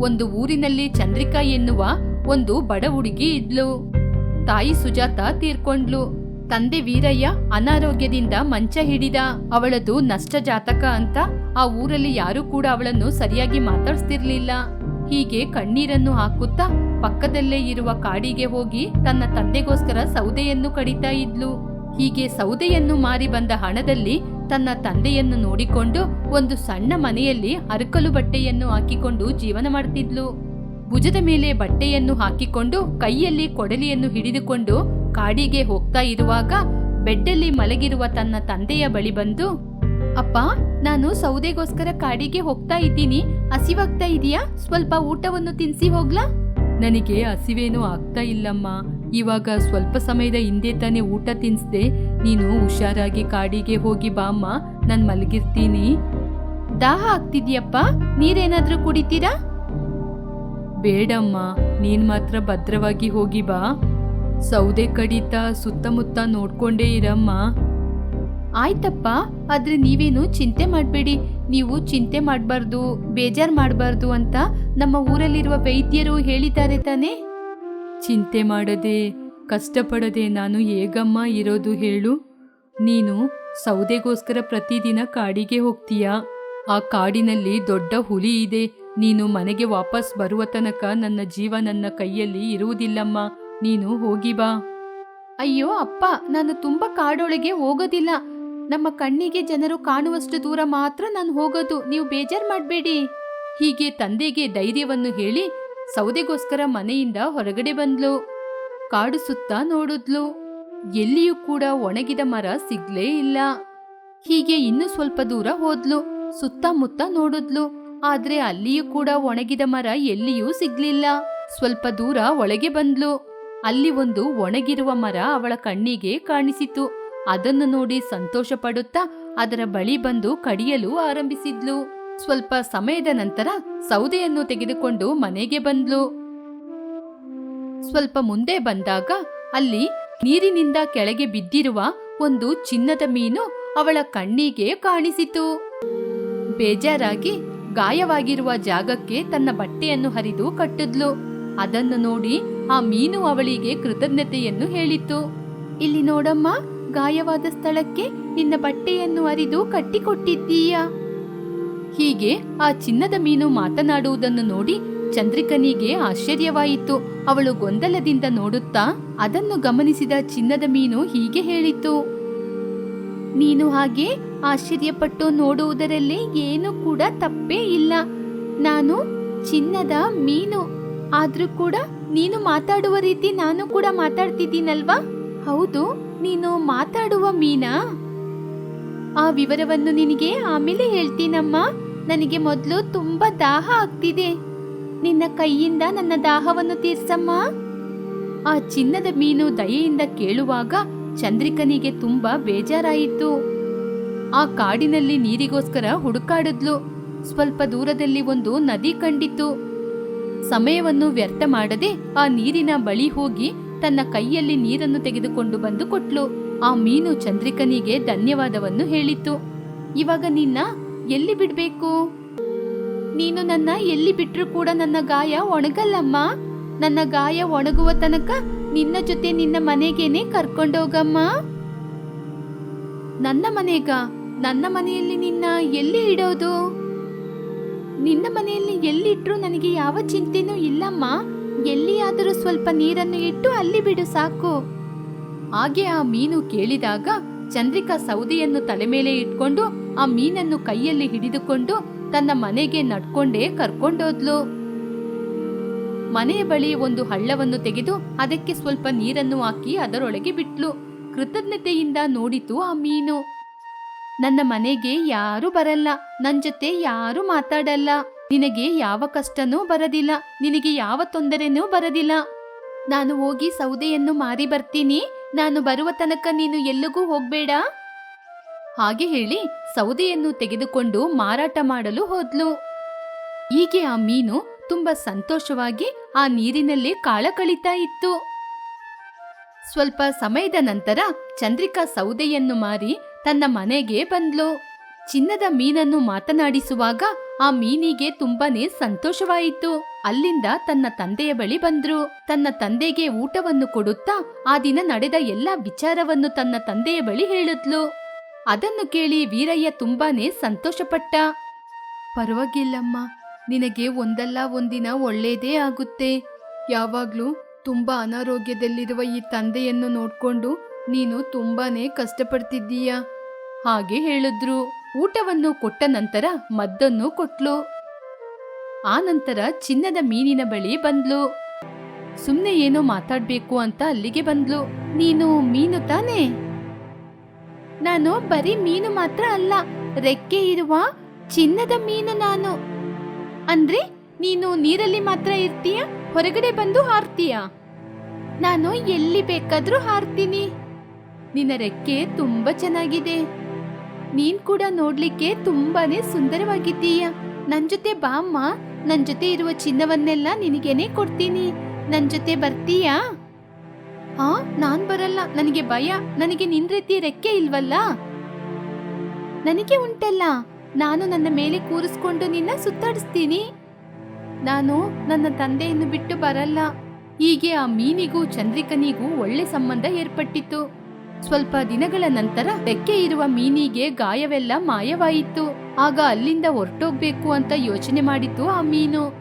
ಒಂದು ಊರಿನಲ್ಲಿ ಚಂದ್ರಿಕಾ ಎನ್ನುವ ಒಂದು ಬಡ ಹುಡುಗಿ ಇದ್ಲು. ತಾಯಿ ಸುಜಾತ ತೀರ್ಕೊಂಡ್ಲು. ತಂದೆ ವೀರಯ್ಯ ಅನಾರೋಗ್ಯದಿಂದ ಮಂಚ ಹಿಡಿದ ಅವಳದು ನಷ್ಟ ಜಾತಕ ಅಂತ ಆ ಊರಲ್ಲಿ ಯಾರೂ ಕೂಡ ಅವಳನ್ನು ಸರಿಯಾಗಿ ಮಾತಾಡ್ಸ್ತಿರ್ಲಿಲ್ಲ. ಹೀಗೆ ಕಣ್ಣೀರನ್ನು ಹಾಕುತ್ತಾ ಪಕ್ಕದಲ್ಲೇ ಇರುವ ಕಾಡಿಗೆ ಹೋಗಿ ತನ್ನ ತಂದೆಗೋಸ್ಕರ ಸೌದೆಯನ್ನು ಕಡಿತಾ ಇದ್ಲು. ಹೀಗೆ ಸೌದೆಯನ್ನು ಮಾರಿ ಬಂದ ಹಣದಲ್ಲಿ ತನ್ನ ತಂದೆಯನ್ನು ನೋಡಿಕೊಂಡು ಒಂದು ಸಣ್ಣ ಮನೆಯಲ್ಲಿ ಅರಕಲು ಬಟ್ಟೆಯನ್ನು ಹಾಕಿಕೊಂಡು ಜೀವನ ಮಾಡ್ತಿದ್ಲು. ಭುಜದ ಮೇಲೆ ಬಟ್ಟೆಯನ್ನು ಹಾಕಿಕೊಂಡು ಕೈಯಲ್ಲಿ ಕೊಡಲಿಯನ್ನು ಹಿಡಿದುಕೊಂಡು ಕಾಡಿಗೆ ಹೋಗ್ತಾ ಇರುವಾಗ ಬೆಡ್ಡಲ್ಲಿ ಮಲಗಿರುವ ತನ್ನ ತಂದೆಯ ಬಳಿ ಬಂದು, ಅಪ್ಪ, ನಾನು ಸೌದೆಗೋಸ್ಕರ ಕಾಡಿಗೆ ಹೋಗ್ತಾ ಇದ್ದೀನಿ. ಹಸಿವಾಗ್ತಾ ಇದೆಯಾ? ಸ್ವಲ್ಪ ಊಟವನ್ನು ತಿನ್ಸಿ ಹೋಗ್ಲಾ? ನನಗೆ ಹಸಿವೇನೂ ಆಗ್ತಾ ಇಲ್ಲಮ್ಮ. ಇವಾಗ ಸ್ವಲ್ಪ ಸಮಯದ ಹಿಂದೆ ತಾನೇ ಊಟ ತಿನ್ಸ್ದೆ. ನೀನು ಹುಷಾರಾಗಿ ಕಾಡಿಗೆ ಹೋಗಿ ಬಾಮ್ಮ ನಾನು ಮಲಗಿರ್ತೀನಿ. ದಾಹ ಆಗ್ತಿದ್ಯಪ್ಪ? ನೀರೇನಾದ್ರೂ ಕುಡಿತೀರಾ? ಬೇಡಮ್ಮ, ನೀನ್ ಮಾತ್ರ ಭದ್ರವಾಗಿ ಹೋಗಿ ಬಾ. ಸೌದೆ ಕಡಿತ, ಸುತ್ತಮುತ್ತ ನೋಡ್ಕೊಂಡೇ ಇರಮ್ಮ. ಆಯ್ತಪ್ಪ, ಆದ್ರೆ ನೀವೇನು ಚಿಂತೆ ಮಾಡಬೇಡಿ. ನೀವು ಚಿಂತೆ ಮಾಡಬಾರ್ದು, ಬೇಜಾರ್ ಮಾಡಬಾರ್ದು ಅಂತ ನಮ್ಮ ಊರಲ್ಲಿರುವ ವೈದ್ಯರು ಹೇಳಿದ್ದಾರೆ ತಾನೇ? ಚಿಂತೆ ಮಾಡದೆ ಕಷ್ಟಪಡದೆ ನಾನು ಹೇಗಮ್ಮ ಇರೋದು ಹೇಳು. ನೀನು ಸೌದೆಗೋಸ್ಕರ ಪ್ರತಿದಿನ ಕಾಡಿಗೆ ಹೋಗ್ತೀಯಾ? ಆ ಕಾಡಿನಲ್ಲಿ ದೊಡ್ಡ ಹುಲಿ ಇದೆ. ನೀನು ಮನೆಗೆ ವಾಪಸ್ ಬರುವ ತನಕ ನನ್ನ ಜೀವ ನನ್ನ ಕೈಯಲ್ಲಿ ಇರುವುದಿಲ್ಲಮ್ಮ. ನೀನು ಹೋಗಿ ಬಾ. ಅಯ್ಯೋ ಅಪ್ಪ ನಾನು ತುಂಬಾ ಕಾಡೊಳಗೆ ಹೋಗೋದಿಲ್ಲ. ನಮ್ಮ ಕಣ್ಣಿಗೆ ಜನರು ಕಾಣುವಷ್ಟು ದೂರ ಮಾತ್ರ ನಾನು ಹೋಗೋದು. ನೀವು ಬೇಜಾರ್ ಮಾಡಬೇಡಿ. ಹೀಗೆ ತಂದೆಗೆ ಧೈರ್ಯವನ್ನು ಹೇಳಿ ಸೌದೆಗೋಸ್ಕರ ಮನೆಯಿಂದ ಹೊರಗಡೆ ಬಂದ್ಲು. ಕಾಡು ಸುತ್ತ ನೋಡಿದ್ಲು. ಎಲ್ಲಿಯೂ ಕೂಡ ಒಣಗಿದ ಮರ ಸಿಗ್ಲೇ ಇಲ್ಲ. ಹೀಗೆ ಇನ್ನು ಸ್ವಲ್ಪ ದೂರ ಹೋದ್ಲು. ಸುತ್ತಮುತ್ತ ನೋಡಿದ್ಲು. ಆದ್ರೆ ಅಲ್ಲಿಯೂ ಕೂಡ ಒಣಗಿದ ಮರ ಎಲ್ಲಿಯೂ ಸಿಗ್ಲಿಲ್ಲ. ಸ್ವಲ್ಪ ದೂರ ಒಳಗೆ ಬಂದ್ಲು. ಅಲ್ಲಿ ಒಂದು ಒಣಗಿರುವ ಮರ ಅವಳ ಕಣ್ಣಿಗೆ ಕಾಣಿಸಿತು. ಅದನ್ನು ನೋಡಿ ಸಂತೋಷ ಪಡುತ್ತಾ ಅದರ ಬಳಿ ಬಂದು ಕಡಿಯಲು ಆರಂಭಿಸಿದ್ಲು. ಸ್ವಲ್ಪ ಸಮಯದ ನಂತರ ಸೌದೆಯನ್ನು ತೆಗೆದುಕೊಂಡು ಮನೆಗೆ ಬಂದ್ಲು. ಸ್ವಲ್ಪ ಮುಂದೆ ಬಂದಾಗ ಅಲ್ಲಿ ನೀರಿನಿಂದ ಕೆಳಗೆ ಬಿದ್ದಿರುವ ಒಂದು ಚಿನ್ನದ ಮೀನು ಅವಳ ಕಣ್ಣಿಗೆ ಕಾಣಿಸಿತು. ಬೇಜಾರಾಗಿ ಗಾಯವಾಗಿರುವ ಜಾಗಕ್ಕೆ ತನ್ನ ಬಟ್ಟೆಯನ್ನು ಹರಿದು ಕಟ್ಟಿದ್ಲು. ಅದನ್ನು ನೋಡಿ ಆ ಮೀನು ಅವಳಿಗೆ ಕೃತಜ್ಞತೆಯನ್ನು ಹೇಳಿತು ಇಲ್ಲಿ ನೋಡಮ್ಮ, ಗಾಯವಾದ ಸ್ಥಳಕ್ಕೆ ನಿನ್ನ ಬಟ್ಟೆಯನ್ನು ಹರಿದು ಕಟ್ಟಿಕೊಟ್ಟಿದ್ದೀಯಾ? ಹೀಗೆ ಆ ಚಿನ್ನದ ಮೀನು ಮಾತನಾಡುವುದನ್ನು ನೋಡಿ ಚಂದ್ರಿಕನಿಗೆ ಆಶ್ಚರ್ಯವಾಯಿತು. ಅವಳು ಗೊಂದಲದಿಂದ ನೋಡುತ್ತಾ ಅದನ್ನು ಗಮನಿಸಿದ ಚಿನ್ನದ ಮೀನು ಹೀಗೆ ಹೇಳಿತು. ನೀನು ಹಾಗೆ ಆಶ್ಚರ್ಯಪಟ್ಟು ನೋಡುವುದರಲ್ಲಿ ಏನು ಕೂಡ ತಪ್ಪೇ ಇಲ್ಲ. ನಾನು ಚಿನ್ನದ ಮೀನು. ಆದ್ರೂ ಕೂಡ ನೀನು ಮಾತಾಡುವ ರೀತಿ ನಾನು ಕೂಡ ಮಾತಾಡ್ತಿದ್ದೀನಲ್ವಾ? ಹೌದು, ನೀನು ಮಾತಾಡುವ ಮೀನಾ? ಆ ವಿವರವನ್ನು ನಿನಗೆ ಆಮೇಲೆ ಹೇಳ್ತೀನಮ್ಮ. ನನಗೆ ಮೊದಲು ತುಂಬಾ ದಾಹ ಆಗ್ತಿದೆ. ನಿನ್ನ ಕೈಯಿಂದ ನನ್ನ ದಾಹವನ್ನು ತೀರ್ಸಮ್ಮ. ಆ ಚಿನ್ನದ ಮೀನು ದಯೆಯಿಂದ ಕೇಳುವಾಗ ಚಂದ್ರಿಕನಿಗೆ ತುಂಬಾ ಬೇಜಾರಾಯಿತು. ಆ ಕಾಡಿನಲ್ಲಿ ನೀರಿಗೋಸ್ಕರ ಹುಡುಕಾಡಿದ್ಲು. ಸ್ವಲ್ಪ ದೂರದಲ್ಲಿ ಒಂದು ನದಿ ಕಂಡಿತು. ಸಮಯವನ್ನು ವ್ಯರ್ಥ ಮಾಡದೆ ಆ ನೀರಿನ ಬಳಿ ಹೋಗಿ ತನ್ನ ಕೈಯಲ್ಲಿ ನೀರನ್ನು ತೆಗೆದುಕೊಂಡು ಬಂದು ಕೊಟ್ಲು. ಆ ಮೀನು ಚಂದ್ರಿಕನಿಗೆ ಧನ್ಯವಾದವನ್ನು ಹೇಳಿತು ಇವಾಗ ನಿನ್ನ ಎಲ್ಲಿ ಬಿಡ್ಬೇಕು? ನೀನು ನನ್ನ ಎಲ್ಲಿ ಬಿಟ್ರು ಕೂಡ ನನ್ನ ಗಾಯ ಒಣಗಲ್ಲಮ್ಮ. ನನ್ನ ಗಾಯ ಒಣಗುವ ತನಕ ನಿನ್ನ ಜೊತೆ ನಿನ್ನ ಮನೆಗೇನೆ ಕರ್ಕೊಂಡೋಗಮ್ಮ. ನನ್ನ ಮನೆಗ ನನ್ನ ಮನೆಯಲ್ಲಿ ನಿನ್ನ ಎಲ್ಲಿ ಇಡೋದು? ನಿನ್ನ ಮನೆಯಲ್ಲಿ ಎಲ್ಲಿಟ್ಟರೂ ನನಗೆ ಯಾವ ಚಿಂತೆನೂ ಇಲ್ಲಮ್ಮ. ಎಲ್ಲಿಯಾದರೂ ಸ್ವಲ್ಪ ನೀರನ್ನು ಇಟ್ಟು ಅಲ್ಲಿ ಬಿಡು ಸಾಕು. ಹಾಗೆ ಆ ಮೀನು ಕೇಳಿದಾಗ ಚಂದ್ರಿಕಾ ಸೌದೆಯನ್ನು ತಲೆ ಮೇಲೆ ಇಟ್ಕೊಂಡು ಆ ಮೀನನ್ನು ಕೈಯಲ್ಲಿ ಹಿಡಿದುಕೊಂಡು ತನ್ನ ಮನೆಗೆ ನಡ್ಕೊಂಡೇ ಕರ್ಕೊಂಡೋದ್ಲು. ಮನೆಯ ಬಳಿ ಒಂದು ಹಳ್ಳವನ್ನು ತೆಗೆದು ಅದಕ್ಕೆ ಸ್ವಲ್ಪ ನೀರನ್ನು ಹಾಕಿ ಅದರೊಳಗೆ ಬಿಟ್ಲು. ಕೃತಜ್ಞತೆಯಿಂದ ನೋಡಿತು ಆ ಮೀನು. ನನ್ನ ಮನೆಗೆ ಯಾರು ಬರಲ್ಲ, ನನ್ ಜೊತೆ ಯಾರು ಮಾತಾಡಲ್ಲ. ನಿನಗೆ ಯಾವ ಕಷ್ಟನೂ ಬರದಿಲ್ಲ, ನಿನಗೆ ಯಾವ ತೊಂದರೆನೂ ಬರದಿಲ್ಲ. ನಾನು ಹೋಗಿ ಸೌದೆಯನ್ನು ಮಾರಿ ಬರ್ತೀನಿ, ನಾನು ಬರುವ ತನಕ ನೀನು ಎಲ್ಲಿಗೂ ಹೋಗ್ಬೇಡ. ಹಾಗೆ ಹೇಳಿ ಸೌದೆಯನ್ನು ತೆಗೆದುಕೊಂಡು ಮಾರಾಟ ಮಾಡಲು ಹೋದ್ಲು. ಹೀಗೆ ಆ ಮೀನು ತುಂಬಾ ಸಂತೋಷವಾಗಿ ಆ ನೀರಿನಲ್ಲಿ ಕಾಳ ಕಳೀತಾ ಇತ್ತು. ಸ್ವಲ್ಪ ಸಮಯದ ನಂತರ ಚಂದ್ರಿಕಾ ಸೌದೆಯನ್ನು ಮಾರಿ ತನ್ನ ಮನೆಗೆ ಬಂದ್ಲು. ಚಿನ್ನದ ಮೀನನ್ನು ಮಾತನಾಡಿಸುವಾಗ ಆ ಮೀನಿಗೆ ತುಂಬಾನೇ ಸಂತೋಷವಾಯಿತು. ಅಲ್ಲಿಂದ ತನ್ನ ತಂದೆಯ ಬಳಿ ಬಂದ್ರು. ತನ್ನ ತಂದೆಗೆ ಊಟವನ್ನು ಕೊಡುತ್ತಾ ಆ ದಿನ ನಡೆದ ಎಲ್ಲಾ ವಿಚಾರವನ್ನು ತನ್ನ ತಂದೆಯ ಬಳಿ ಹೇಳಿದ್ಲು. ಅದನ್ನು ಕೇಳಿ ವೀರಯ್ಯ ತುಂಬಾನೇ ಸಂತೋಷಪಟ್ಟ. ಪರವಾಗಿಲ್ಲಮ್ಮ, ನಿನಗೆ ಒಂದಲ್ಲ ಒಂದಿನ ಒಳ್ಳೆಯದೇ ಆಗುತ್ತೆ. ಯಾವಾಗ್ಲೂ ತುಂಬಾ ಅನಾರೋಗ್ಯದಲ್ಲಿರುವ ಈ ತಂದೆಯನ್ನು ನೋಡ್ಕೊಂಡು ನೀನು ತುಂಬಾನೇ ಕಷ್ಟಪಡ್ತಿದ್ದೀಯ? ಹಾಗೆ ಹೇಳಿದ್ರು. ಊಟವನ್ನು ಕೊಟ್ಟ ನಂತರ ಮದ್ದನ್ನು ಕೊಟ್ಲು. ಆ ನಂತರ ಚಿನ್ನದ ಮೀನಿನ ಬಳಿ ಬಂದ್ಲು. ಸುಮ್ಮನೆ ಏನೋ ಮಾತಾಡ್ಬೇಕು ಅಂತ ಅಲ್ಲಿಗೆ ಬಂದ್ಲು. ನೀನು ಮೀನು ತಾನೇ? ನಾನು ಬರೀ ಮೀನು ಮಾತ್ರ ಅಲ್ಲ, ರೆಕ್ಕೆ ಇರುವ ಚಿನ್ನದ ಮೀನು ನಾನು. ಅಂದ್ರೆ, ನೀನು ನೀರಲ್ಲಿ ಮಾತ್ರ ಇರ್ತೀಯ, ಹೊರಗಡೆ ಬಂದು ಹಾರ್ತೀಯ? ನಾನು ಎಲ್ಲಿ ಬೇಕಾದ್ರೂ ಹಾರ್ತೀನಿ. ನಿನ್ನ ರೆಕ್ಕೆ ತುಂಬಾ ಚೆನ್ನಾಗಿದೆ. ನೀನ್ ಕೂಡ ನೋಡ್ಲಿಕ್ಕೆ ತುಂಬಾನೇ ಸುಂದರವಾಗಿದ್ದೀಯ. ನನ್ ಜೊತೆ ಬಾಮ್ಮ ನನ್ ಜೊತೆ ಇರುವ ಚಿನ್ನವನ್ನೆಲ್ಲ ನಿನಗೇನೆ ಕೊಡ್ತೀನಿ. ನನ್ ಜೊತೆ ಬರ್ತೀಯಾ? ಹಾ ನಾನ್ ಬರಲ್ಲ. ನನಗೆ ಭಯ. ನನಗೆ ನಿನ್ ರೀತಿ ರೆಕ್ಕೆ ಇಲ್ವಲ್ಲ? ನನಗೆ ಉಂಟಲ್ಲ. ನಾನು ನನ್ನ ಮೇಲೆ ಕೂರಿಸ್ಕೊಂಡು ನಿನ್ನ ಸುತ್ತಾಡಿಸ್ತೀನಿ. ನಾನು ನನ್ನ ತಂದೆಯನ್ನು ಬಿಟ್ಟು ಬರಲ್ಲ. ಹೀಗೆ ಆ ಮೀನಿಗೂ ಚಂದ್ರಿಕನಿಗೂ ಒಳ್ಳೆ ಸಂಬಂಧ ಏರ್ಪಟ್ಟಿತ್ತು. ಸ್ವಲ್ಪ ದಿನಗಳ ನಂತರ ರೆಕ್ಕೆ ಇರುವ ಮೀನಿಗೆ ಗಾಯವೆಲ್ಲ ಮಾಯವಾಯಿತು. ಆಗ ಅಲ್ಲಿಂದ ಹೊರಟೋಗ್ಬೇಕು ಅಂತ ಯೋಚನೆ ಮಾಡಿತು ಆ ಮೀನು.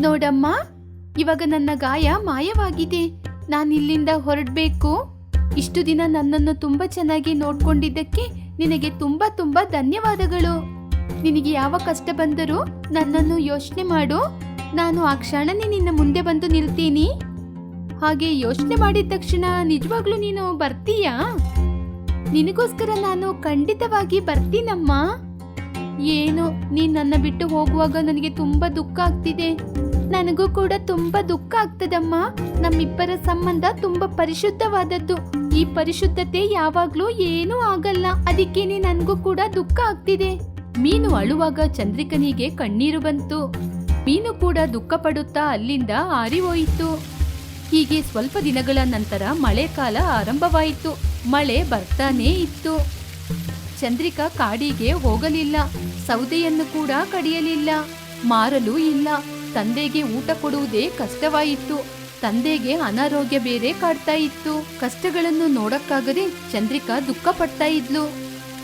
ನೋಡಮ್ಮ, ಇವಾಗ ನನ್ನ ಗಾಯ ಮಾಯವಾಗಿದೆ. ನಾನಿಲ್ಲಿಂದ ಹೊರಡಬೇಕು? ಇಷ್ಟು ದಿನ ನನ್ನನ್ನು ತುಂಬಾ ಚೆನ್ನಾಗಿ ನೋಡ್ಕೊಂಡಿದ್ದಕ್ಕೆ ನಿನಗೆ ತುಂಬಾ ತುಂಬಾ ಧನ್ಯವಾದಗಳು. ನಿನಗೆ ಯಾವ ಕಷ್ಟ ಬಂದರೂ ನನ್ನನ್ನು ಯೋಚನೆ ಮಾಡು. ನಾನು ಆ ಕ್ಷಣನೇ ನಿನ್ನ ಮುಂದೆ ಬಂದು ನಿಲ್ತೀನಿ. ಹಾಗೆ ಯೋಚನೆ ಮಾಡಿದ ತಕ್ಷಣ ನಿಜವಾಗ್ಲೂ ನೀನು ಬರ್ತೀಯಾ? ನಿನಗೋಸ್ಕರ ನಾನು ಖಂಡಿತವಾಗಿ ಬರ್ತೀನಮ್ಮ. ಏನು, ನೀನ್ ನನ್ನ ಬಿಟ್ಟು ಹೋಗುವಾಗ ನನಗೆ ತುಂಬಾ ದುಃಖ ಆಗ್ತಿದೆ. ನನಗೂ ಕೂಡ ತುಂಬಾ ದುಃಖ ಆಗ್ತದಮ್ಮ. ನಮ್ಮಿಬ್ಬರ ಸಂಬಂಧ ತುಂಬಾ ಪರಿಶುದ್ಧವಾದದ್ದು. ಈ ಪರಿಶುದ್ಧತೆ ಯಾವಾಗ್ಲೂ ಏನೂ ಆಗಲ್ಲ. ಅದಕ್ಕೇನೆ ನನಗೂ ಕೂಡ ದುಃಖ ಆಗ್ತಿದೆ. ಮೀನು ಅಳುವಾಗ ಚಂದ್ರಿಕನಿಗೆ ಕಣ್ಣೀರು ಬಂತು. ಮೀನು ಕೂಡ ದುಃಖ ಪಡುತ್ತಾ ಅಲ್ಲಿಂದ ಹಾರಿ ಹೋಯಿತು. ಹೀಗೆ ಸ್ವಲ್ಪ ದಿನಗಳ ನಂತರ ಮಳೆಕಾಲ ಆರಂಭವಾಯಿತು. ಮಳೆ ಬರ್ತಾನೇ ಇತ್ತು. ಚಂದ್ರಿಕಾ ಕಾಡಿಗೆ ಹೋಗಲಿಲ್ಲ. ಸೌದೆಯನ್ನು ಕೂಡ ಕಡಿಯಲಿಲ್ಲ. ಮಾರಲು ಇಲ್ಲ. ತಂದೆಗೆ ಊಟ ಕೊಡುವುದೇ ಕಷ್ಟವಾಯಿತು. ತಂದೆಗೆ ಅನಾರೋಗ್ಯ ಬೇರೆ ಕಾಡ್ತಾ ಇತ್ತು. ಕಷ್ಟಗಳನ್ನು ನೋಡಕ್ಕಾಗದೆ ಚಂದ್ರಿಕಾ ದುಃಖ ಪಡ್ತಾ ಇದ್ಲು.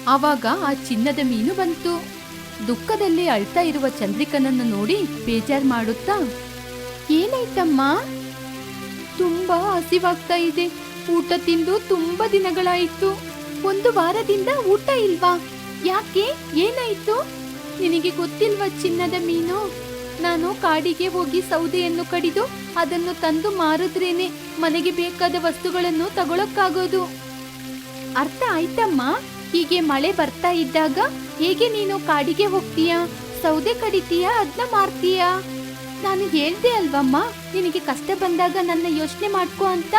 ಆವಾಗ ಆ ಚಿನ್ನದ ಮೀನು ಬಂತು. ದುಃಖದಲ್ಲಿ ಅಳ್ತಾ ಇರುವ ಚಂದ್ರಿಕನನ್ನು ನೋಡಿ ಬೇಜಾರ್ ಮಾಡುತ್ತಾ, ಏನಾಯ್ತಮ್ಮ? ತುಂಬಾ ಹಸಿವಾಗ್ತಾ ಇದೆ. ಊಟ ತಿಂದು ತುಂಬಾ ದಿನಗಳಾಯಿತು. ಒಂದು ವಾರದಿಂದ ಊಟ ಇಲ್ವಾ? ಯಾಕೆ? ಏನಾಯ್ತು? ನಿನಗೆ ಗೊತ್ತಿಲ್ವಾ ಚಿನ್ನದ ಮೀನು? ನಾನು ಕಾಡಿಗೆ ಹೋಗಿ ಸೌದೆಯನ್ನು ಕಡಿದು ಅದನ್ನು ತಂದು ಮಾರಿದ್ರೇನೆ. ಮನೆಗೆ ಬೇಕಾದ ವಸ್ತುಗಳನ್ನು ತಗೊಳಕ್ಕಾಗೋದು. ಅರ್ಥ ಆಯ್ತಮ್ಮ? ಹೀಗೆ ಮಳೆ ಬರ್ತಾ ಇದ್ದಾಗ ಹೇಗೆ ನೀನು ಕಾಡಿಗೆ ಹೋಗ್ತೀಯಾ? ಸೌದೆ ಕಡಿತೀಯಾ ಅದನ್ನ ಮಾರ್ತೀಯಾ? ನಾನು ಹೇಳ್ದೆ ಅಲ್ವಮ್ಮ, ನಿನಗೆ ಕಷ್ಟ ಬಂದಾಗ ನನ್ನ ಯೋಚನೆ ಮಾಡ್ಕೋ ಅಂತ.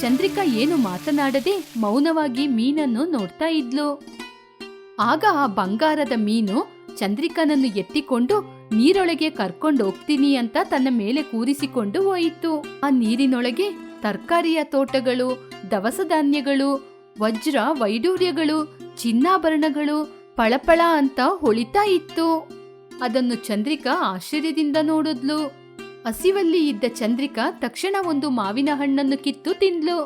ಚಂದ್ರಿಕಾ ಏನು ಮಾತನಾಡದೆ ಮೌನವಾಗಿ ಮೀನನ್ನು ನೋಡ್ತಾ ಇದ್ಲು. ಆಗ ಆ ಬಂಗಾರದ ಮೀನು ಚಂದ್ರಿಕನನ್ನು ಎತ್ತಿಕೊಂಡು ನೀರೊಳಗೆ ಕರ್ಕೊಂಡು ಹೋಗ್ತೀನಿ ಅಂತ ತನ್ನ ಮೇಲೆ ಕೂರಿಸಿಕೊಂಡು ಹೋಯಿತು. ಆ ನೀರಿನೊಳಗೆ ತರಕಾರಿಯ ತೋಟಗಳು, ದವಸ ಧಾನ್ಯಗಳು, ವಜ್ರ ವೈಡೂರ್ಯಗಳು, ಚಿನ್ನಾಭರಣಗಳು ಪಳಪಳ ಅಂತ ಹೊಳಿತಾ ಇತ್ತು. ಅದನ್ನು ಚಂದ್ರಿಕಾ ಆಶ್ಚರ್ಯದಿಂದ ನೋಡಿದ್ಲು. ಹಸಿವಲ್ಲಿ ಇದ್ದ ಚಂದ್ರಿಕಾ ತಕ್ಷಣ ಒಂದು ಮಾವಿನ ಹಣ್ಣನ್ನು ಕಿತ್ತು ತಿಂದ್ಲು.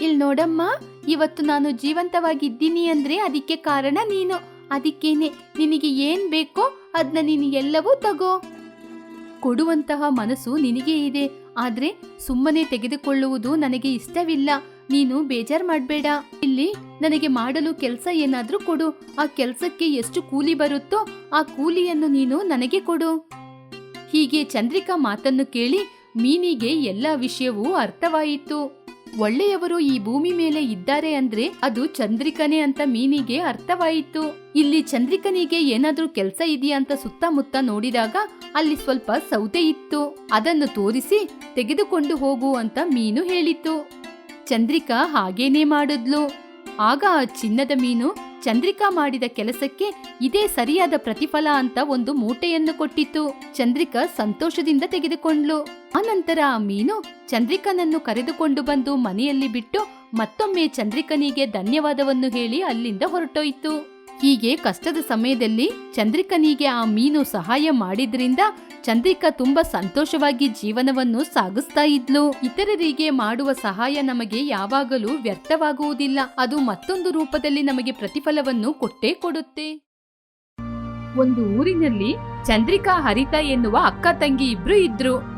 ಇಲ್ ನೋಡಮ್ಮ, ಇವತ್ತು ನಾನು ಜೀವಂತವಾಗಿದ್ದೀನಿ ಅಂದ್ರೆ ಅದಕ್ಕೆ ಕಾರಣ ನೀನು. ಅದಕ್ಕೇನೆ ನಿನಗೆ ಏನ್ ಬೇಕೋ ಅದನ್ನ ನೀನು ಎಲ್ಲವೂ ತಗೋ. ಕೊಡುವಂತಹ ಮನಸ್ಸು ನಿನಗೆ ಇದೆ. ಆದ್ರೆ ಸುಮ್ಮನೆ ತೆಗೆದುಕೊಳ್ಳುವುದು ನನಗೆ ಇಷ್ಟವಿಲ್ಲ. ನೀನು ಬೇಜಾರ್ ಮಾಡಬೇಡ. ಇಲ್ಲಿ ನನಗೆ ಮಾಡಲು ಕೆಲಸ ಏನಾದ್ರೂ ಕೊಡು. ಆ ಕೆಲಸಕ್ಕೆ ಎಷ್ಟು ಕೂಲಿ ಬರುತ್ತೋ ಆ ಕೂಲಿಯನ್ನು ನೀನು ನನಗೆ ಕೊಡು. ಹೀಗೆ ಚಂದ್ರಿಕಾ ಮಾತನ್ನು ಕೇಳಿ ಮೀನಿಗೆ ಎಲ್ಲ ವಿಷಯವೂ ಅರ್ಥವಾಯಿತು. ಒಳ್ಳೆಯವರು ಈ ಭೂಮಿ ಮೇಲೆ ಇದ್ದಾರೆ ಅಂದ್ರೆ ಅದು ಚಂದ್ರಿಕನೇ ಅಂತ ಮೀನಿಗೆ ಅರ್ಥವಾಯಿತು. ಇಲ್ಲಿ ಚಂದ್ರಿಕನಿಗೆ ಏನಾದ್ರೂ ಕೆಲಸ ಇದೆಯಾ ಅಂತ ಸುತ್ತಮುತ್ತ ನೋಡಿದಾಗ ಅಲ್ಲಿ ಸ್ವಲ್ಪ ಸೌದೆ ಇತ್ತು. ಅದನ್ನು ತೋರಿಸಿ ತೆಗೆದುಕೊಂಡು ಹೋಗು ಅಂತ ಮೀನು ಹೇಳಿತು. ಚಂದ್ರಿಕಾ ಹಾಗೇನೇ ಮಾಡಿದ್ಲು. ಆಗ ಆ ಚಿನ್ನದ ಮೀನು ಚಂದ್ರಿಕಾ ಮಾಡಿದ ಕೆಲಸಕ್ಕೆ ಇದೇ ಸರಿಯಾದ ಪ್ರತಿಫಲ ಅಂತ ಒಂದು ಮೂಟೆಯನ್ನು ಕೊಟ್ಟಿತು ಚಂದ್ರಿಕಾ ಸಂತೋಷದಿಂದ ತೆಗೆದುಕೊಂಡ್ಲು ಆನಂತರ ಆ ಮೀನು ಚಂದ್ರಿಕನನ್ನು ಕರೆದುಕೊಂಡು ಬಂದು ಮನೆಯಲ್ಲಿ ಬಿಟ್ಟು ಮತ್ತೊಮ್ಮೆ ಚಂದ್ರಿಕನಿಗೆ ಧನ್ಯವಾದವನ್ನು ಹೇಳಿ ಅಲ್ಲಿಂದ ಹೊರಟೋಯಿತು. ಹೀಗೆ ಕಷ್ಟದ ಸಮಯದಲ್ಲಿ ಚಂದ್ರಿಕನಿಗೆ ಆ ಮೀನು ಸಹಾಯ ಮಾಡಿದ್ರಿಂದ ಚಂದ್ರಿಕಾ ತುಂಬಾ ಸಂತೋಷವಾಗಿ ಜೀವನವನ್ನು ಸಾಗಿಸ್ತಾ ಇದ್ಲು. ಇತರರಿಗೆ ಮಾಡುವ ಸಹಾಯ ನಮಗೆ ಯಾವಾಗಲೂ ವ್ಯರ್ಥವಾಗುವುದಿಲ್ಲ. ಅದು ಮತ್ತೊಂದು ರೂಪದಲ್ಲಿ ನಮಗೆ ಪ್ರತಿಫಲವನ್ನು ಕೊಟ್ಟೇ ಕೊಡುತ್ತೆ. ಒಂದು ಊರಿನಲ್ಲಿ ಚಂದ್ರಿಕಾ ಹರಿತ ಎನ್ನುವ ಅಕ್ಕ ತಂಗಿ ಇಬ್ರು ಇದ್ರು.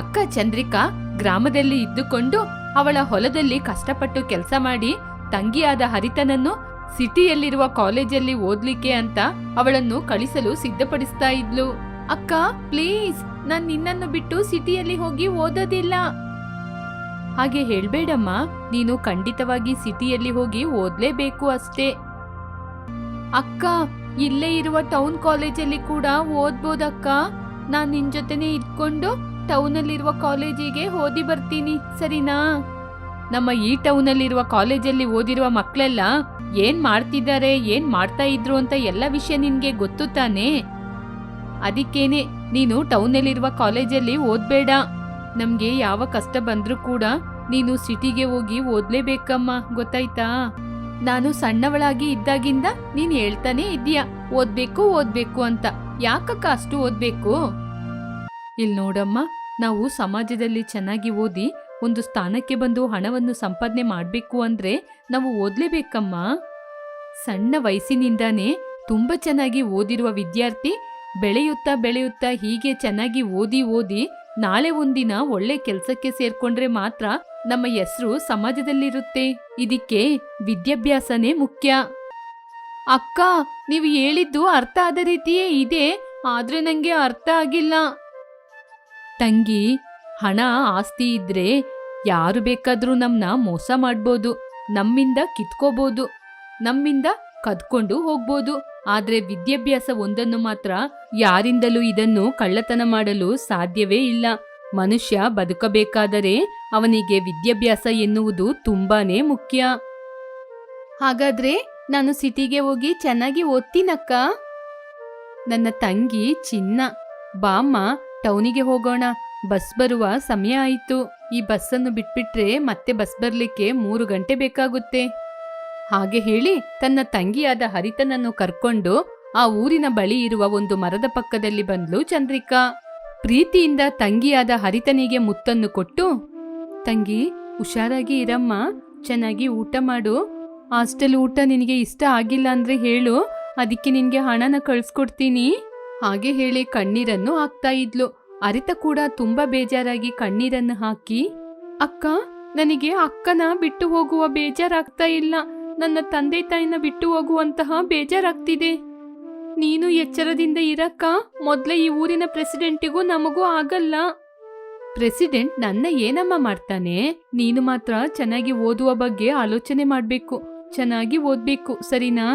ಅಕ್ಕ ಚಂದ್ರಿಕಾ ಗ್ರಾಮದಲ್ಲಿ ಇದ್ದುಕೊಂಡು ಅವಳ ಹೊಲದಲ್ಲಿ ಕಷ್ಟಪಟ್ಟು ಕೆಲಸ ಮಾಡಿ ತಂಗಿಯಾದ ಹರಿತನನ್ನು ಸಿಟಿಯಲ್ಲಿರುವ ಕಾಲೇಜಲ್ಲಿ ಓದ್ಲಿಕ್ಕೆ ಅಂತ ಅವಳನ್ನು ಕಳಿಸಲು ಸಿದ್ಧಪಡಿಸ್ತಾ ಇದ್ಲು. ಅಕ್ಕ, ಪ್ಲೀಸ್, ನಾನ್ ನಿನ್ನನ್ನು ಬಿಟ್ಟು ಸಿಟಿಯಲ್ಲಿ ಹೋಗಿ ಓದೋದಿಲ್ಲ. ಹಾಗೆ ಹೇಳ್ಬೇಡಮ್ಮ, ನೀನು ಖಂಡಿತವಾಗಿ ಸಿಟಿಯಲ್ಲಿ ಹೋಗಿ ಓದ್ಲೇಬೇಕು ಅಷ್ಟೇ. ಅಕ್ಕ, ಇಲ್ಲೇ ಇರುವ ಟೌನ್ ಕಾಲೇಜಲ್ಲಿ ಕೂಡ ಓದ್ಬೋದಕ್ಕ? ನಾನ್ ನಿನ್ ಜೊತೆನೆ ಇದ್ಕೊಂಡು ಟೌನಲ್ಲಿರುವ ಕಾಲೇಜಿಗೆ ಓದಿ ಬರ್ತೀನಿ, ಸರಿನಾ? ನಮ್ಮ ಈ ಟೌನಲ್ಲಿರುವ ಕಾಲೇಜಲ್ಲಿ ಓದಿರುವ ಮಕ್ಕಳೆಲ್ಲ ಏನ್ ಮಾಡ್ತಿದ್ದಾರೆ, ಏನ್ ಮಾಡ್ತಾ ಇದ್ರು ಅಂತ ಎಲ್ಲ ವಿಷಯ ನಿನ್ಗೆ ಗೊತ್ತು ತಾನೇ? ಅದಕ್ಕೇನೆ ನೀನು ಟೌನಲ್ಲಿರುವ ಕಾಲೇಜಲ್ಲಿ ಓದ್ಬೇಡ. ನಮ್ಗೆ ಯಾವ ಕಷ್ಟ ಬಂದ್ರೂ ಕೂಡ ನೀನು ಸಿಟಿಗೆ ಹೋಗಿ ಓದ್ಲೇಬೇಕಮ್ಮ, ಗೊತ್ತಾಯ್ತಾ? ನಾನು ಸಣ್ಣವಳಾಗಿ ಇದ್ದಾಗಿಂದ ನೀನ್ ಹೇಳ್ತಾನೆ ಇದೀಯ ಓದ್ಬೇಕು ಓದ್ಬೇಕು ಅಂತ. ಯಾಕಕ್ಕ ಅಷ್ಟು ಓದ್ಬೇಕು? ಇಲ್ ನೋಡಮ್ಮ ನಾವು ಸಮಾಜದಲ್ಲಿ ಚೆನ್ನಾಗಿ ಓದಿ ಒಂದು ಸ್ಥಾನಕ್ಕೆ ಬಂದು ಹಣವನ್ನು ಸಂಪಾದನೆ ಮಾಡಬೇಕು ಅಂದ್ರೆ ನಾವು ಓದ್ಲೇಬೇಕಮ್ಮ. ಸಣ್ಣ ವಯಸ್ಸಿನಿಂದಾನೇ ತುಂಬಾ ಚೆನ್ನಾಗಿ ಓದಿರುವ ವಿದ್ಯಾರ್ಥಿ ಬೆಳೆಯುತ್ತಾ ಬೆಳೆಯುತ್ತಾ ಹೀಗೆ ಚೆನ್ನಾಗಿ ಓದಿ ಓದಿ ನಾಳೆ ಒಂದಿನ ಒಳ್ಳೆ ಕೆಲಸಕ್ಕೆ ಸೇರ್ಕೊಂಡ್ರೆ ಮಾತ್ರ ನಮ್ಮ ಹೆಸರು ಸಮಾಜದಲ್ಲಿರುತ್ತೆ. ಇದಕ್ಕೆ ವಿದ್ಯಾಭ್ಯಾಸನೇ ಮುಖ್ಯ. ಅಕ್ಕ, ನೀವು ಹೇಳಿದ್ದು ಅರ್ಥ ಆದ ರೀತಿಯೇ ಇದೆ. ಆದ್ರೆ ನಂಗೆ ಅರ್ಥ ಆಗಿಲ್ಲ. ತಂಗಿ, ಹಣ, ಆಸ್ತಿ ಇದ್ರೆ ಯಾರು ಬೇಕಾದ್ರೂ ನಮ್ನ ಮೋಸ ಮಾಡ್ಬೋದು, ನಮ್ಮಿಂದ ಕಿತ್ಕೋಬಹುದು ನಮ್ಮಿಂದ ಕದ್ಕೊಂಡು ಹೋಗ್ಬೋದು. ಆದ್ರೆ ವಿದ್ಯಾಭ್ಯಾಸ ಒಂದನ್ನು ಮಾತ್ರ ಯಾರಿಂದಲೂ ಇದನ್ನು ಕಳ್ಳತನ ಮಾಡಲು ಸಾಧ್ಯವೇ ಇಲ್ಲ. ಮನುಷ್ಯ ಬದುಕಬೇಕಾದರೆ ಅವನಿಗೆ ವಿದ್ಯಾಭ್ಯಾಸ ಎನ್ನುವುದು ತುಂಬಾನೇ ಮುಖ್ಯ. ಹಾಗಾದ್ರೆ ನಾನು ಸಿಟಿಗೆ ಹೋಗಿ ಚೆನ್ನಾಗಿ ಓದ್ತೀನಕ್ಕ? ನನ್ನ ತಂಗಿ ಚಿನ್ನ, ಬಾಮ್ಮ ಟೌನಿಗೆ ಹೋಗೋಣ. ಬಸ್ ಬರುವ ಸಮಯ ಆಯಿತು. ಈ ಬಸ್ಸನ್ನು ಬಿಟ್ಬಿಟ್ರೆ ಮತ್ತೆ ಬಸ್ ಬರ್ಲಿಕ್ಕೆ ಮೂರು ಗಂಟೆ ಬೇಕಾಗುತ್ತೆ. ಹಾಗೆ ಹೇಳಿ ತನ್ನ ತಂಗಿಯಾದ ಹರಿತನನ್ನು ಕರ್ಕೊಂಡು ಆ ಊರಿನ ಬಳಿ ಇರುವ ಒಂದು ಮರದ ಪಕ್ಕದಲ್ಲಿ ಬಂದ್ಲು ಚಂದ್ರಿಕಾ. ಪ್ರೀತಿಯಿಂದ ತಂಗಿಯಾದ ಹರಿತನಿಗೆ ಮುತ್ತನ್ನು ಕೊಟ್ಟು, ತಂಗಿ, ಹುಷಾರಾಗಿ ಇರಮ್ಮ. ಚೆನ್ನಾಗಿ ಊಟ ಮಾಡು. ಹಾಸ್ಟೆಲ್ ಊಟ ನಿನಗೆ ಇಷ್ಟ ಆಗಿಲ್ಲ ಅಂದ್ರೆ ಹೇಳು. ಅದಕ್ಕೆ ನಿನಗೆ ಹಣನ ಕಳ್ಸ್ಕೊಡ್ತೀನಿ. ಹಾಗೆ ಹೇಳಿ ಕಣ್ಣೀರನ್ನು ಹಾಕ್ತಾ ಇದ್ಲು. ಅರಿತ ಕೂಡ ತುಂಬಾ ಬೇಜಾರಾಗಿ ಕಣ್ಣೀರನ್ನು ಹಾಕಿ, ಅಕ್ಕ, ನನಗೆ ಅಕ್ಕನ ಬಿಟ್ಟು ಹೋಗುವ ಬೇಜಾರಾಗ್ತಾ ಇಲ್ಲ. ನನ್ನ ತಂದೆ ತಾಯಿನ ಬಿಟ್ಟು ಹೋಗುವಂತಹ ಬೇಜಾರಾಗ್ತಿದೆ. ನೀನು ಎಚ್ಚರದಿಂದ ಇರಕ್ಕ. ಮೊದಲೇ ಈ ಊರಿನ ಪ್ರೆಸಿಡೆಂಟಿಗೂ ನಮಗೂ ಆಗಲ್ಲ. ಪ್ರೆಸಿಡೆಂಟ್ ನನ್ನ ಏನಮ್ಮ ಮಾಡ್ತಾನೆ? ನೀನು ಮಾತ್ರ ಚೆನ್ನಾಗಿ ಓದುವ ಬಗ್ಗೆ ಆಲೋಚನೆ ಮಾಡ್ಬೇಕು. ಚೆನ್ನಾಗಿ ಓದ್ಬೇಕು, ಸರಿನಾ?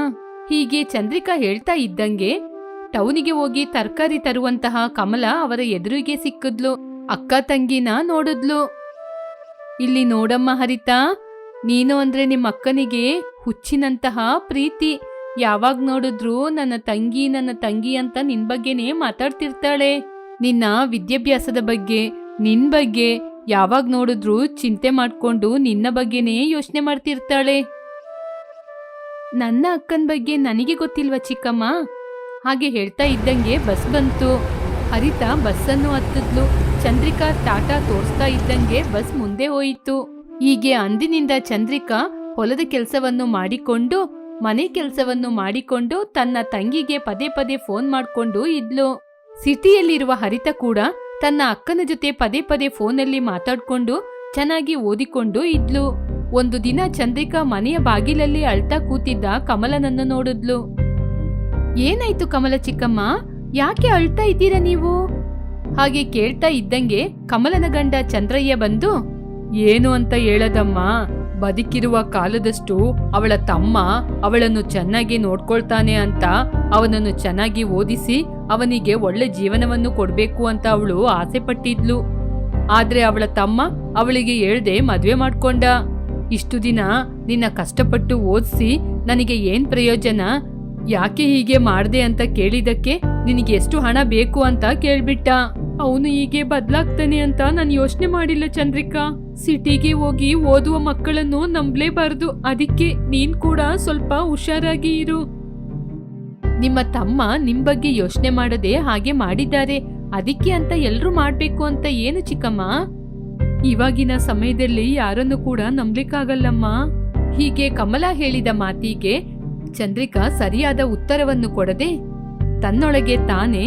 ಹೀಗೆ ಚಂದ್ರಿಕಾ ಹೇಳ್ತಾ ಇದ್ದಂಗೆ ಟೌನಿಗೆ ಹೋಗಿ ತರಕಾರಿ ತರುವಂತಹ ಕಮಲ ಅವರ ಎದುರಿಗೆ ಸಿಕ್ಕಿದ್ಲು. ಅಕ್ಕ ತಂಗಿನ ನೋಡಿದ್ಲು. ಇಲ್ಲಿ ನೋಡಮ್ಮ ಹರಿತಾ, ನೀನು ಅಂದ್ರೆ ನಿಮ್ಮ ಅಕ್ಕನಿಗೆ ಹುಚ್ಚಿನಂತಹ ಪ್ರೀತಿ. ಯಾವಾಗ ನೋಡಿದ್ರು ನನ್ನ ತಂಗಿ ನನ್ನ ತಂಗಿ ಅಂತ ನಿನ್ ಬಗ್ಗೆನೇ ಮಾತಾಡ್ತಿರ್ತಾಳೆ. ನಿನ್ನ ವಿದ್ಯಾಭ್ಯಾಸದ ಬಗ್ಗೆ, ನಿನ್ ಬಗ್ಗೆ ಯಾವಾಗ ನೋಡಿದ್ರು ಚಿಂತೆ ಮಾಡ್ಕೊಂಡು ನಿನ್ನ ಬಗ್ಗೆನೇ ಯೋಚನೆ ಮಾಡ್ತಿರ್ತಾಳೆ. ನನ್ನ ಅಕ್ಕನ ಬಗ್ಗೆ ನನಗೆ ಗೊತ್ತಿಲ್ವಾ ಚಿಕ್ಕಮ್ಮ? ಹಾಗೆ ಹೇಳ್ತಾ ಇದ್ದಂಗೆ ಬಸ್ ಬಂತು. ಹರಿತಾ ಬಸ್ಸನ್ನು ಹತ್ತಿದ್ಲು. ಚಂದ್ರಿಕಾ ಟಾಟಾ ತೋರಿಸ್ತಾ ಇದ್ದಂಗೆ ಬಸ್ ಮುಂದೆ ಹೋಯಿತು. ಹೀಗೆ ಅಂದಿನಿಂದ ಚಂದ್ರಿಕಾ ಹೊಲದ ಕೆಲಸವನ್ನು ಮಾಡಿಕೊಂಡು, ಮನೆ ಕೆಲಸವನ್ನು ಮಾಡಿಕೊಂಡು ತನ್ನ ತಂಗಿಗೆ ಪದೇ ಪದೇ ಫೋನ್ ಮಾಡಿಕೊಂಡು ಇದ್ಲು. ಸಿಟಿಯಲ್ಲಿರುವ ಹರಿತ ಕೂಡ ತನ್ನ ಅಕ್ಕನ ಜೊತೆ ಪದೇ ಪದೇ ಫೋನಲ್ಲಿ ಮಾತಾಡ್ಕೊಂಡು ಚೆನ್ನಾಗಿ ಓದಿಕೊಂಡು ಇದ್ಲು. ಒಂದು ದಿನ ಚಂದ್ರಿಕಾ ಮನೆಯ ಬಾಗಿಲಲ್ಲಿ ಅಳ್ತಾ ಕೂತಿದ್ದ ಕಮಲನನ್ನು ನೋಡಿದ್ಲು. ಏನಾಯ್ತು ಕಮಲ ಚಿಕ್ಕಮ್ಮ? ಯಾಕೆ ಅಳ್ತಾ ಇದ್ದೀರಾ ನೀವು? ಹಾಗೆ ಕೇಳ್ತಾ ಇದ್ದಂಗೆ ಕಮಲನ ಗಂಡ ಚಂದ್ರಯ್ಯ ಬಂದು, ಏನು ಅಂತ ಹೇಳದಮ್ಮ? ಬದುಕಿರುವ ಕಾಲದಷ್ಟು ಅವಳ ತಮ್ಮ ಅವಳನ್ನು ಚೆನ್ನಾಗಿ ನೋಡ್ಕೊಳ್ತಾನೆ ಅಂತ ಅವನನ್ನು ಚೆನ್ನಾಗಿ ಓದಿಸಿ ಅವನಿಗೆ ಒಳ್ಳೆ ಜೀವನವನ್ನು ಕೊಡಬೇಕು ಅಂತ ಅವಳು ಆಸೆ ಪಟ್ಟಿದ್ಲು ಆದ್ರೆ ಅವಳ ತಮ್ಮ ಅವಳಿಗೆ ಹೇಳ್ದೆ ಮದುವೆ ಮಾಡ್ಕೊಂಡ. ಇಷ್ಟು ದಿನ ನಿನ್ನ ಕಷ್ಟಪಟ್ಟು ಓದಿಸಿ ನನಗೆ ಏನ್ ಪ್ರಯೋಜನ? ಯಾಕೆ ಹೀಗೆ ಮಾಡ್ದೆ ಅಂತ ಕೇಳಿದಕ್ಕೆ ನಿನಗೆ ಎಷ್ಟು ಹಣ ಬೇಕು ಅಂತ ಕೇಳ್ಬಿಟ್ಟ. ಅವನು ಹೀಗೆ ಬದಲಾಗ್ತಾನೆ ಅಂತ ನಾನು ಯೋಚನೆ ಮಾಡಿಲ್ಲ ಚಂದ್ರಿಕಾ. ಸಿಟಿಗೆ ಹೋಗಿ ಓದುವ ಮಕ್ಕಳನ್ನು ನಂಬಲೇಬಾರದು. ಅದಕ್ಕೆ ನೀನ್ ಕೂಡ ಸ್ವಲ್ಪ ಹುಷಾರಾಗಿ ಇರು. ನಿಮ್ಮ ತಮ್ಮ ನಿಮ್ ಬಗ್ಗೆ ಯೋಚನೆ ಮಾಡದೆ ಹಾಗೆ ಮಾಡಿದ್ದಾರೆ. ಅದಕ್ಕೆ ಅಂತ ಎಲ್ರೂ ಮಾಡ್ಬೇಕು ಅಂತ ಏನು ಚಿಕ್ಕಮ್ಮ? ಇವಾಗಿನ ಸಮಯದಲ್ಲಿ ಯಾರನ್ನು ಕೂಡ ನಂಬ್ಲಿಕ್ಕಾಗಲ್ಲಮ್ಮ. ಹೀಗೆ ಕಮಲ ಹೇಳಿದ ಮಾತಿಗೆ ಚಂದ್ರಿಕಾ ಸರಿಯಾದ ಉತ್ತರವನ್ನು ಕೊಡದೆ ತನ್ನೊಳಗೆ ತಾನೇ,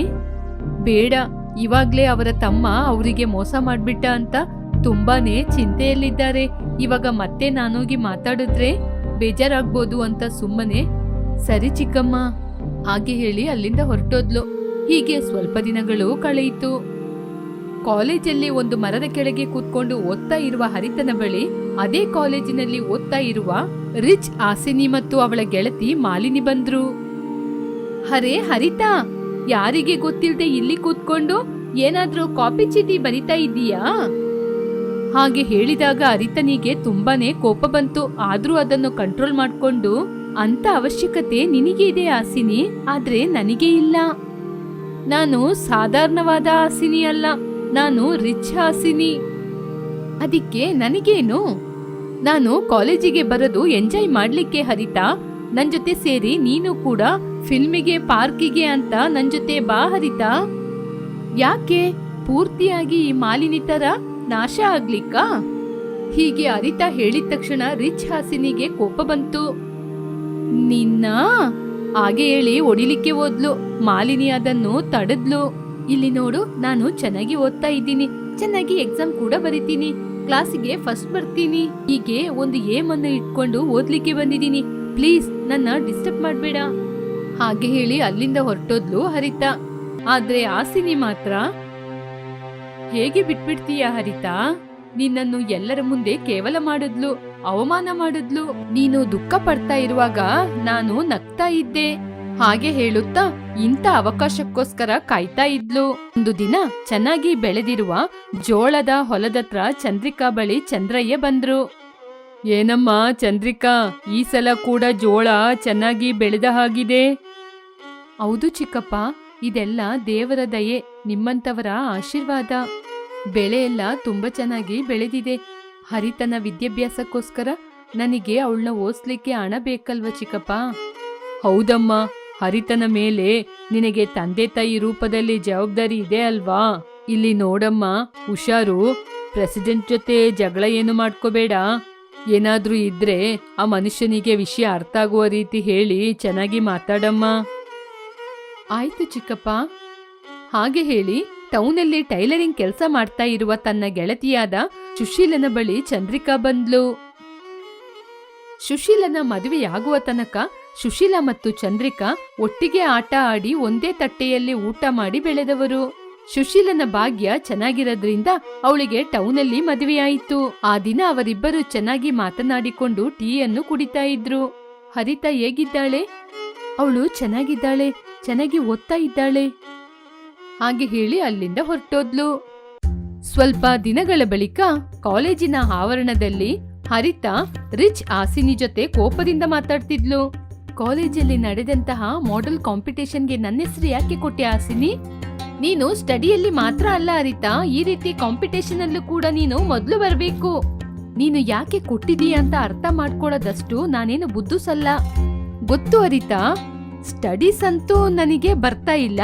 ಬೇಡ, ಇವಾಗ್ಲೇ ಅವರ ತಮ್ಮ ಅವರಿಗೆ ಮೋಸ ಮಾಡ್ಬಿಟ್ಟ ಅಂತ ತುಂಬಾನೇ ಚಿಂತೆಯಲ್ಲಿದ್ದಾರೆ. ಇವಾಗ ಮತ್ತೆ ನಾನೋಗಿ ಮಾತಾಡಿದ್ರೆ ಬೇಜಾರಾಗ್ಬೋದು ಅಂತ ಸುಮ್ಮನೆ, ಸರಿ ಚಿಕ್ಕಮ್ಮ, ಹಾಗೆ ಹೇಳಿ ಅಲ್ಲಿಂದ ಹೊರಟೋದ್ಲು. ಹೀಗೆ ಸ್ವಲ್ಪ ದಿನಗಳು ಕಳೆಯಿತು. ಕಾಲೇಜಲ್ಲಿ ಒಂದು ಮರದ ಕೆಳಗೆ ಕೂತ್ಕೊಂಡು ಓದ್ತಾ ಇರುವ ಹರಿತನ ಬಳಿ ಅದೇ ಕಾಲೇಜಿನಲ್ಲಿ ಓದ್ತಾ ಇರುವ ರಿಚ್ ಆಸಿನಿ ಮತ್ತು ಅವಳ ಗೆಳತಿ ಮಾಲಿನಿ ಬಂದ್ರು. ಹರೇ ಹರಿತಾ, ಯಾರಿಗೆ ಗೊತ್ತಿಲ್ಲದೆ ಇಲ್ಲಿ ಕೂತ್ಕೊಂಡು ಏನಾದ್ರೂ ಕಾಪಿ ಚೀಟಿ ಬರಿತಾ ಇದ್ದೀಯಾ? ಹಾಗೆ ಹೇಳಿದಾಗ ಅರಿತನಿಗೆ ತುಂಬಾನೇ ಕೋಪ ಬಂತು. ಆದ್ರೂ ಅದನ್ನು ಕಂಟ್ರೋಲ್ ಮಾಡಿಕೊಂಡು, ಅಂತ ಅವಶ್ಯಕತೆ ನಿನಗೆ ಇದೆ ಆಸಿನಿ, ಆದ್ರೆ ನನಗೆ ಇಲ್ಲ. ನಾನು ಸಾಧಾರಣವಾದ ಆಸಿನಿ ಅಲ್ಲ, ನಾನು ರಿಚ್ ಆಸಿನಿ. ಅದಕ್ಕೆ ನನಗೇನು? ನಾನು ಕಾಲೇಜಿಗೆ ಬರೋದು ಎಂಜಾಯ್ ಮಾಡ್ಲಿಕ್ಕೆ ಹರಿತಾ, ನನ್ ಜೊತೆ ಸೇರಿ ನೀನು ಕೂಡ ಫಿಲ್ಮಿಗೆ, ಪಾರ್ಕಿಗೆ ಅಂತ ನನ್ ಜೊತೆ ಬಾ ಹರಿತಾ. ಯಾಕೆ? ಪೂರ್ತಿಯಾಗಿ ಈ ಮಾಲಿನಿ ತರ ನಾಶ ಆಗ್ಲಿಕ್ಕಾ? ಹೀಗೆ ಹರಿತಾ ಹೇಳಿದ ತಕ್ಷಣ ರಿಚ್ ಹಾಸಿನಿಗೆ ಕೋಪ ಬಂತು. ನಿನ್ನ? ಹಾಗೆ ಹೇಳಿ ಒಡಿಲಿಕ್ಕೆ ಓದ್ಲು ಮಾಲಿನಿ ಅದನ್ನು ತಡೆದ್ಲು. ಇಲ್ಲಿ ನೋಡು, ನಾನು ಚೆನ್ನಾಗಿ ಓದ್ತಾ ಇದ್ದೀನಿ. ಚೆನ್ನಾಗಿ ಎಕ್ಸಾಮ್ ಕೂಡ ಬರಿತೀನಿ. ಕ್ಲಾಸಿಗೆ ಫಸ್ಟ್ ಬರ್ತೀನಿ. ಹೀಗೆ ಒಂದು ಏಮ್ ಅನ್ನು ಇಟ್ಕೊಂಡು ಓದ್ಲಿಕ್ಕೆ ಬಂದಿದ್ದೀನಿ. ಪ್ಲೀಸ್ ನನ್ನ ಡಿಸ್ಟರ್ಬ್ ಮಾಡ್ಬೇಡ. ಹಾಗೆ ಹೇಳಿ ಅಲ್ಲಿಂದ ಹೊರಟೋದ್ಲು ಹರಿತಾ. ಆದ್ರೆ ಆಸಿನಿ ಮಾತ್ರ. ಹೇಗೆ ಬಿಟ್ಬಿಡ್ತೀಯ ಹರಿತಾ? ನಿನ್ನನ್ನು ಎಲ್ಲರ ಮುಂದೆ ಕೇವಲ ಮಾಡಿದ್ಲು, ಅವಮಾನ ಮಾಡಿದ್ಲು. ನೀನು ದುಃಖ ಪಡ್ತಾ ಇರುವಾಗ ನಾನು ನಗ್ತಾ ಇದ್ದೆ. ಹಾಗೆ ಹೇಳುತ್ತಾ ಇಂಥ ಅವಕಾಶಕ್ಕೋಸ್ಕರ ಕಾಯ್ತಾ ಇದ್ಲು. ಒಂದು ದಿನ ಚೆನ್ನಾಗಿ ಬೆಳೆದಿರುವ ಜೋಳದ ಹೊಲದತ್ರ ಚಂದ್ರಿಕಾ ಬಳಿ ಚಂದ್ರಯ್ಯ ಬಂದ್ರು. ಏನಮ್ಮ ಚಂದ್ರಿಕಾ, ಈ ಸಲ ಕೂಡ ಜೋಳ ಚೆನ್ನಾಗಿ ಬೆಳೆದ ಹಾಗಿದೆ? ಹೌದು ಚಿಕ್ಕಪ್ಪ, ಇದೆಲ್ಲ ದೇವರ ದಯೆ ನಿಮ್ಮಂತವರ ಆಶೀರ್ವಾದ. ಬೆಳೆ ಎಲ್ಲ ತುಂಬಾ ಚೆನ್ನಾಗಿ ಬೆಳೆದಿದೆ. ಹರಿತನ ವಿದ್ಯಾಭ್ಯಾಸಕ್ಕೋಸ್ಕರ ನನಗೆ ಅವಳನ್ನ ಓದಿಸ್ಲಿಕ್ಕೆ ಹಣ ಬೇಕಲ್ವ ಚಿಕ್ಕಪ್ಪ? ಹೌದಮ್ಮ ಹರಿತನ ಮೇಲೆ ನಿನಗೆ ತಂದೆ ತಾಯಿ ರೂಪದಲ್ಲಿ ಜವಾಬ್ದಾರಿ ಇದೆ ಅಲ್ವಾ? ಇಲ್ಲಿ ನೋಡಮ್ಮ, ಹುಷಾರು. ಪ್ರೆಸಿಡೆಂಟ್ ಜೊತೆ ಜಗಳ ಏನು ಮಾಡ್ಕೋಬೇಡ. ಏನಾದ್ರೂ ಇದ್ರೆ ಆ ಮನುಷ್ಯನಿಗೆ ವಿಷಯ ಅರ್ಥ ಆಗುವ ರೀತಿ ಹೇಳಿ ಚೆನ್ನಾಗಿ ಮಾತಾಡಮ್ಮ. ಆಯ್ತು ಚಿಕ್ಕಪ್ಪ. ಹಾಗೆ ಹೇಳಿ, ಟೌನಲ್ಲಿ ಟೈಲರಿಂಗ್ ಕೆಲಸ ಮಾಡ್ತಾ ಇರುವ ತನ್ನ ಗೆಳತಿಯಾದ ಸುಶೀಲನ ಬಳಿ ಚಂದ್ರಿಕಾ ಬಂದ್ಲು. ಸುಶೀಲನ ಮದುವೆಯಾಗುವ ತನಕ ಸುಶೀಲ ಮತ್ತು ಚಂದ್ರಿಕಾ ಒಟ್ಟಿಗೆ ಆಟ ಆಡಿ ಒಂದೇ ತಟ್ಟೆಯಲ್ಲಿ ಊಟ ಮಾಡಿ ಬೆಳೆದವರು. ಸುಶೀಲನ ಭಾಗ್ಯ ಚೆನ್ನಾಗಿರೋದ್ರಿಂದ ಅವಳಿಗೆ ಟೌನಲ್ಲಿ ಮದುವೆಯಾಯಿತು. ಆ ದಿನ ಅವರಿಬ್ಬರು ಚೆನ್ನಾಗಿ ಮಾತನಾಡಿಕೊಂಡು ಟೀಯನ್ನು ಕುಡಿತಾ ಇದ್ರು. ಹರಿತಾ ಹೇಗಿದ್ದಾಳೆ? ಅವಳು ಚೆನ್ನಾಗಿದ್ದಾಳೆ, ಚೆನ್ನಾಗಿ ಓದ್ತಾ ಇದ್ದಾಳೆ? ಹಾಗೆ ಹೇಳಿ ಅಲ್ಲಿಂದ ಹೊರಟೋದ್ಲು. ಸ್ವಲ್ಪ ದಿನಗಳ ಬಳಿಕ ಕಾಲೇಜಿನ ಆವರಣದಲ್ಲಿ ಹರಿತಾ ರಿಚ್ ಆಸಿನಿ ಜೊತೆ ಕೋಪದಿಂದ ಮಾತಾಡ್ತಿದ್ಲು. ಕಾಲೇಜಲ್ಲಿ ನಡೆದಂತಹ ಮಾಡೆಲ್ ಕಾಂಪಿಟೇಷನ್ಗೆ ನನ್ನ ಹೆಸರು ಯಾಕೆ ಕೊಟ್ಟೆ ಆಸಿನಿ ನೀನು ಸ್ಟಡಿಯಲ್ಲಿ ಮಾತ್ರ ಅಲ್ಲ ಅರಿತಾ, ಈ ರೀತಿ ಕಾಂಪಿಟೇಷನ್ ಅಲ್ಲೂ ಕೂಡ ನೀನು ಮೊದಲು ಬರಬೇಕು. ನೀನು ಯಾಕೆ ಕೊಟ್ಟಿದೀಯ ಅಂತ ಅರ್ಥ ಮಾಡ್ಕೊಳ್ಳೋದಷ್ಟು ನಾನೇನು ಬುದ್ಧುಸಲ್ಲ. ಗೊತ್ತು ಅರಿತಾ ಸ್ಟಡೀಸ್ ಅಂತೂ ನನಗೆ ಬರ್ತಾ ಇಲ್ಲ.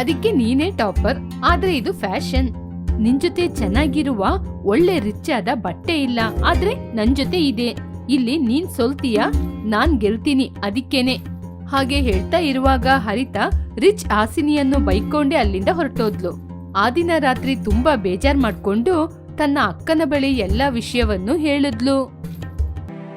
ಅದಕ್ಕೆ ನೀನೇ ಟಾಪರ್ ಆದ್ರೆ ಇದು ಫ್ಯಾಷನ್ ನಿನ್ ಜೊತೆ ಚೆನ್ನಾಗಿರುವ ಒಳ್ಳೆ ರಿಚ್ ಆದ ಬಟ್ಟೆ ಇಲ್ಲ, ಆದ್ರೆ ನನ್ ಜೊತೆ ಇದೆ. ಇಲ್ಲಿ ನೀನ್ ಸೋಲ್ತೀಯ? ನಾನ್ ಗೆಲ್ತೀನಿ, ಅದಕ್ಕೇನೆ. ಹಾಗೆ ಹೇಳ್ತಾ ಇರುವಾಗ ಹರಿತಾ ರಿಚ್ ಆಸಿನಿಯನ್ನು ಬೈಕೊಂಡೆ ಅಲ್ಲಿಂದ ಹೊರಟೋದ್ಲು. ಆ ದಿನ ರಾತ್ರಿ ತುಂಬಾ ಬೇಜಾರ್ ಮಾಡ್ಕೊಂಡು ತನ್ನ ಅಕ್ಕನ ಬಳಿ ಎಲ್ಲಾ ವಿಷಯವನ್ನು ಹೇಳಿದ್ಲು.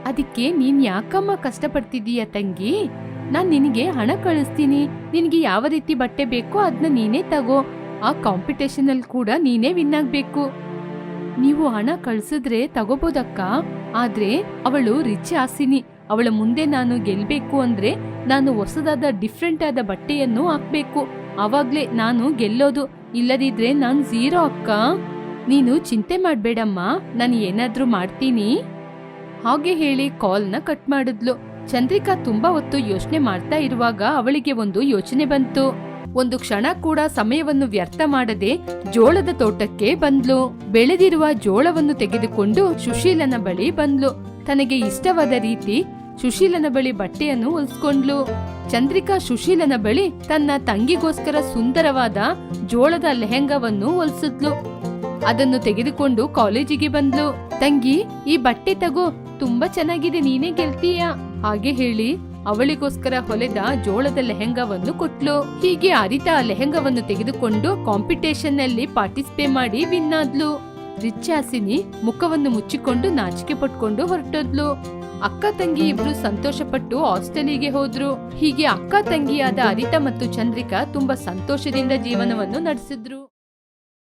ಅದಕ್ಕೆ ನೀನ್ ಯಾಕಮ್ಮ ಕಷ್ಟಪಡ್ತಿದೀಯ ತಂಗಿ? ನಾನ್ ನಿನಗೆ ಹಣ ಕಳಿಸ್ತೀನಿ. ನಿನಗೆ ಯಾವ ರೀತಿ ಬಟ್ಟೆ ಬೇಕೋ ಅದನ್ನ ನೀನೇ ತಗೋ. ಆ ಕಾಂಪಿಟೇಷನ್ ಅಲ್ಲಿ ಕೂಡ ನೀನೇ ವಿನ್ ಆಗ್ಬೇಕು. ನೀವು ಹಣ ಕಳ್ಸಿದ್ರೆ ತಗೋಬೋದಕ್ಕ? ಆದ್ರೆ ಅವಳು ರಿಚ್ ಆಸಿನಿ. ಅವಳ ಮುಂದೆ ನಾನು ಗೆಲ್ಬೇಕು ಅಂದ್ರೆ ನಾನು ಹೊಸದಾದ ಡಿಫ್ರೆಂಟ್ ಆದ ಬಟ್ಟೆಯನ್ನು ಹಾಕ್ಬೇಕು. ಅವಾಗ್ಲೇ ನಾನು ಗೆಲ್ಲೋದು. ಇಲ್ಲದಿದ್ರೆ ನಾನು ಝೀರೋ ಅಕ್ಕ. ನೀನು ಚಿಂತೆ ಮಾಡ್ಬೇಡಮ್ಮ. ನಾನು ಏನಾದ್ರೂ ಮಾಡ್ತೀನಿ. ಹಾಗೆ ಹೇಳಿ ಕಾಲ್ನ ಕಟ್ ಮಾಡಿದ್ಲು. ಚಂದ್ರಿಕಾ ತುಂಬಾ ಹೊತ್ತು ಯೋಚನೆ ಮಾಡ್ತಾ ಇರುವಾಗ ಅವಳಿಗೆ ಒಂದು ಯೋಚನೆ ಬಂತು. ಒಂದು ಕ್ಷಣ ಕೂಡ ಸಮಯವನ್ನು ವ್ಯರ್ಥ ಮಾಡದೆ ಜೋಳದ ತೋಟಕ್ಕೆ ಬಂದ್ಲು. ಬೆಳೆದಿರುವ ಜೋಳವನ್ನು ತೆಗೆದುಕೊಂಡು ಸುಶೀಲನ ಬಳಿ ಬಂದ್ಲು. ತನಗೆ ಇಷ್ಟವಾದ ರೀತಿ ಸುಶೀಲನ ಬಳಿ ಬಟ್ಟೆಯನ್ನು ಹೊಲ್ಸ್ಕೊಂಡ್ಲು ಚಂದ್ರಿಕಾ ಸುಶೀಲನ ಬಳಿ ತನ್ನ ತಂಗಿಗೋಸ್ಕರ ಸುಂದರವಾದ ಜೋಳದ ಲೆಹೆಂಗವನ್ನು ಹೊಲಿಸಿದ್ಲು ಅದನ್ನು ತೆಗೆದುಕೊಂಡು ಕಾಲೇಜಿಗೆ ಬಂದ್ಲು. ತಂಗಿ, ಈ ಬಟ್ಟೆ ತಗೋ. ತುಂಬಾ ಚೆನ್ನಾಗಿದೆ, ನೀನೇ ಗೆಲ್ತೀಯ? ಹಾಗೆ ಹೇಳಿ ಅವಳಿಗೋಸ್ಕರ ಹೊಲೆದ ಜೋಳದ ಲೆಹೆಂಗಾವನ್ನು ಕೊಟ್ಲು. ಹೀಗೆ ಅರಿತಾ ಲೆಹೆಂಗಾವನ್ನು ತೆಗೆದುಕೊಂಡು ಕಾಂಪಿಟೇಷನ್ನಲ್ಲಿ ಪಾರ್ಟಿಸಿಪೇಟ್ ಮಾಡಿ ವಿನ್ ಆದ್ಲು. ರಿಚ್ಚಾಸಿನಿ ಮುಖವನ್ನು ಮುಚ್ಚಿಕೊಂಡು ನಾಚಿಕೆ ಪಟ್ಕೊಂಡು ಹೊರಟೋದ್ಲು. ಅಕ್ಕ ತಂಗಿ ಇಬ್ರು ಸಂತೋಷಪಟ್ಟು ಹಾಸ್ಟೆಲಿಗೆ ಹೋದ್ರು. ಹೀಗೆ ಅಕ್ಕ ತಂಗಿಯಾದ ಅರಿತ ಮತ್ತು ಚಂದ್ರಿಕಾ ತುಂಬಾ ಸಂತೋಷದಿಂದ ಜೀವನವನ್ನು ನಡೆಸಿದ್ರು.